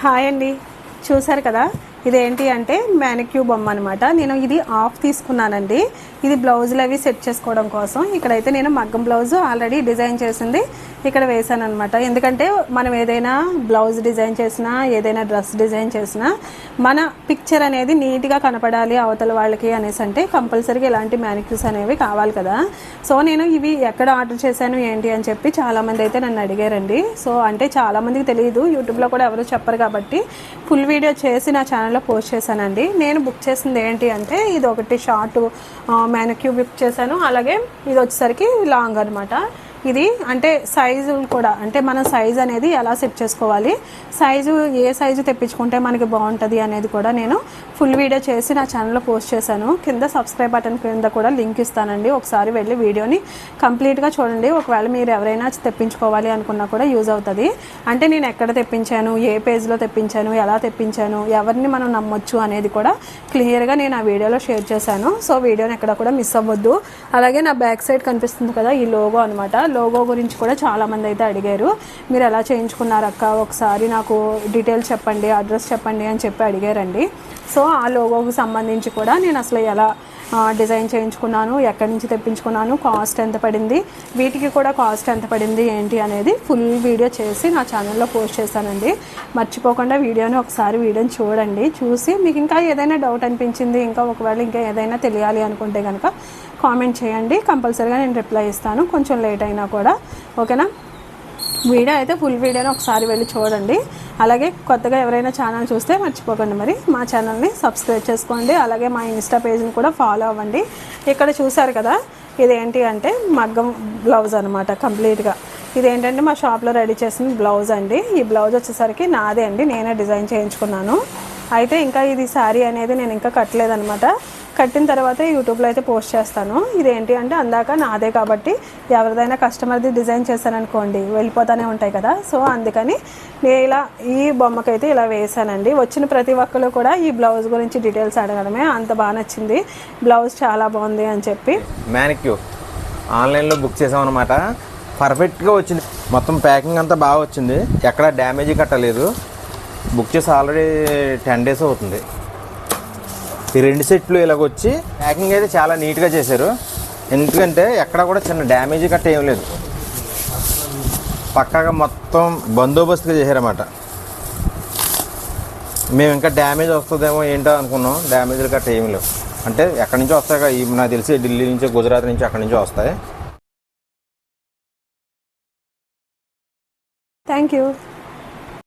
Hi అండి. చూసారు కదా? ఇదేంటి అంటే మ్యానిక్యూ బొమ్మ అనమాట నేను ఇది ఆఫ్ తీసుకున్నానండి. ఇది బ్లౌజులు అవి సెట్ చేసుకోవడం కోసం. ఇక్కడైతే నేను మగ్గం బ్లౌజ్ ఆల్రెడీ డిజైన్ చేసింది ఇక్కడ వేసాను అనమాట ఎందుకంటే మనం ఏదైనా బ్లౌజ్ డిజైన్ చేసినా ఏదైనా డ్రెస్ డిజైన్ చేసినా మన పిక్చర్ అనేది నీట్గా కనపడాలి అవతల వాళ్ళకి అనేసి అంటే కంపల్సరీగా ఇలాంటి మ్యానిక్యూస్ అనేవి కావాలి కదా. సో నేను ఇవి ఎక్కడ ఆర్డర్ చేశాను ఏంటి అని చెప్పి చాలామంది అయితే నన్ను అడిగారండి. సో అంటే చాలామందికి తెలియదు యూట్యూబ్లో కూడా ఎవరు చెప్పరు కాబట్టి. ఫుల్ వీడియో చేసి నా ఛానల్లో పోస్ట్ చేశానండి. నేను బుక్ చేసింది ఏంటి అంటే ఇది ఒకటి షార్ట్ మ్యానిక్యూ బుక్ చేశాను. అలాగే ఇది వచ్చేసరికి లాంగ్ అనమాట ఇది అంటే సైజు కూడా అంటే మన సైజ్ అనేది ఎలా సెట్ చేసుకోవాలి సైజు ఏ సైజు తెప్పించుకుంటే మనకి బాగుంటుంది అనేది కూడా నేను ఫుల్ వీడియో చేసి నా ఛానల్లో పోస్ట్ చేశాను. కింద సబ్స్క్రైబ్ బటన్ కింద కూడా లింక్ ఇస్తానండి. ఒకసారి వెళ్ళి వీడియోని కంప్లీట్గా చూడండి. ఒకవేళ మీరు ఎవరైనా తెప్పించుకోవాలి అనుకున్నా కూడా యూజ్ అవుతుంది. అంటే నేను ఎక్కడ తెప్పించాను ఏ పేజ్లో తెప్పించాను ఎలా తెప్పించాను ఎవరిని మనం నమ్మొచ్చు అనేది కూడా క్లియర్గా నేను ఆ వీడియోలో షేర్ చేశాను. సో వీడియోని ఎక్కడ కూడా మిస్ అవ్వద్దు. అలాగే నా బ్యాక్ సైడ్ కనిపిస్తుంది కదా ఈ లోగో అనమాట లోగో గురించి కూడా చాలామంది అయితే అడిగారు. మీరు ఎలా చేయించుకున్నారు అక్క? ఒకసారి నాకు డీటెయిల్స్ చెప్పండి అడ్రస్ చెప్పండి అని చెప్పి అడిగారండి. సో ఆ లోగోకు సంబంధించి కూడా నేను అసలు ఎలా డిజైన్ చేయించుకున్నాను ఎక్కడి నుంచి తెప్పించుకున్నాను కాస్ట్ ఎంత పడింది వీటికి కూడా కాస్ట్ ఎంత పడింది ఏంటి అనేది ఫుల్ వీడియో చేసి నా ఛానల్లో పోస్ట్ చేశానండి. మర్చిపోకుండా వీడియోని ఒకసారి వీడియోని చూడండి. చూసి మీకు ఇంకా ఏదైనా డౌట్ అనిపించింది ఇంకా ఒకవేళ ఇంకా ఏదైనా తెలియాలి అనుకుంటే కనుక కామెంట్ చేయండి. కంపల్సరీగా నేను రిప్లై ఇస్తాను. కొంచెం లేట్ అయినా కూడా. ఓకేనా? వీడియో అయితే ఫుల్ వీడియోని ఒకసారి వెళ్ళి చూడండి. అలాగే కొత్తగా ఎవరైనా ఛానల్ చూస్తే మర్చిపోకండి మరి. మా ఛానల్ని సబ్స్క్రైబ్ చేసుకోండి. అలాగే మా ఇన్స్టా పేజ్ని కూడా ఫాలో అవ్వండి. ఇక్కడ చూసారు కదా ఇదేంటి అంటే మగ్గం బ్లౌజ్ అనమాట కంప్లీట్గా ఇదేంటంటే మా షాప్లో రెడీ చేసిన బ్లౌజ్ అండి. ఈ బ్లౌజ్ వచ్చేసరికి నాదే అండి. నేనే డిజైన్ చేయించుకున్నాను. అయితే ఇంకా ఇది శారీ అనేది నేను ఇంకా కట్టలేదనమాట కట్టిన తర్వాత యూట్యూబ్లో అయితే పోస్ట్ చేస్తాను. ఇదేంటి అంటే అందాక నాదే కాబట్టి ఎవరిదైనా కస్టమర్ది డిజైన్ చేశాననుకోండి వెళ్ళిపోతానే ఉంటాయి కదా. సో అందుకని నేను ఇలా ఈ బొమ్మకైతే ఇలా వేసానండి వచ్చిన ప్రతి ఒక్కరు కూడా ఈ బ్లౌజ్ గురించి డీటెయిల్స్ అడగడమే అంత బాగా నచ్చింది. బ్లౌజ్ చాలా బాగుంది అని చెప్పి. మ్యానిక్యూ ఆన్లైన్లో బుక్ చేసామన్నమాట. పర్ఫెక్ట్గా వచ్చింది. మొత్తం ప్యాకింగ్ అంతా బాగా వచ్చింది. ఎక్కడ డ్యామేజ్ కట్టలేదు. బుక్ చేసి ఆల్రెడీ టెన్ డేస్ అవుతుంది. ఈ రెండు సెట్లు ఇలాగొచ్చి ప్యాకింగ్ అయితే చాలా నీట్గా చేశారు. ఎందుకంటే ఎక్కడ కూడా చిన్న డ్యామేజ్ కట్ట ఏం లేదు. పక్కాగా మొత్తం బందోబస్తుగా చేశారన్నమాట. మేము ఇంకా డ్యామేజ్ వస్తుందేమో ఏంటో అనుకున్నాం. డ్యామేజ్లు గట్ట ఏమి లేవు. అంటే ఎక్కడి నుంచి వస్తాయి కదా, నాకు తెలిసి ఢిల్లీ నుంచి గుజరాత్ నుంచి అక్కడి నుంచి వస్తాయి. Thank you